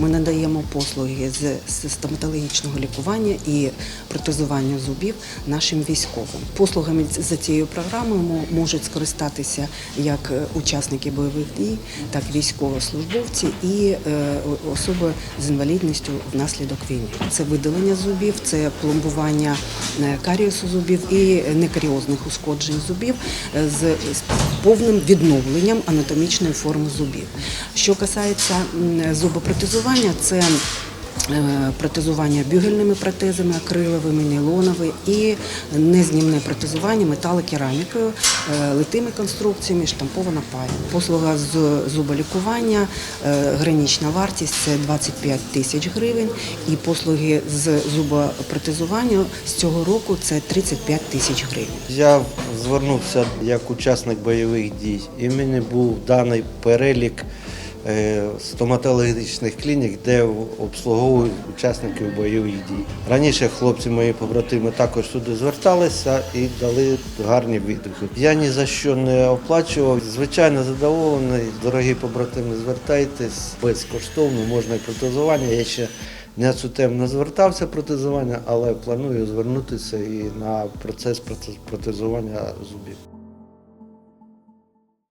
Ми надаємо послуги з стоматологічного лікування і протезування зубів нашим військовим. Послугами за цією програмою можуть скористатися як е, учасники бойових дій, так і військовослужбовці і е, особи з інвалідністю внаслідок війни. Це видалення зубів, це пломбування е, карієсу зубів і некаріозних ушкоджень зубів з, повним відновленням анатомічної форми зубів. Що касається м, зубопротезування, це е, протезування бюгельними протезами, акриловими, нейлоновими і незнімне протезування металокерамікою, е, литими конструкціями, штампована пая. Послуга з зуболікування, е, гранічна вартість це 25 тисяч гривень, і послуги з зубопротезування з цього року це 35 тисяч гривень. Я звернувся як учасник бойових дій, і мені був даний перелік стоматологічних клінік, де обслуговують учасників бойових дій. Раніше хлопці мої побратими також сюди зверталися і дали гарні відгуки. Я ні за що не оплачував. Звичайно, задоволений. Дорогі побратими, звертайтесь безкоштовно, можна і протезування. Я ще на цю тему не звертався протезування, але планую звернутися і на процес протезування зубів.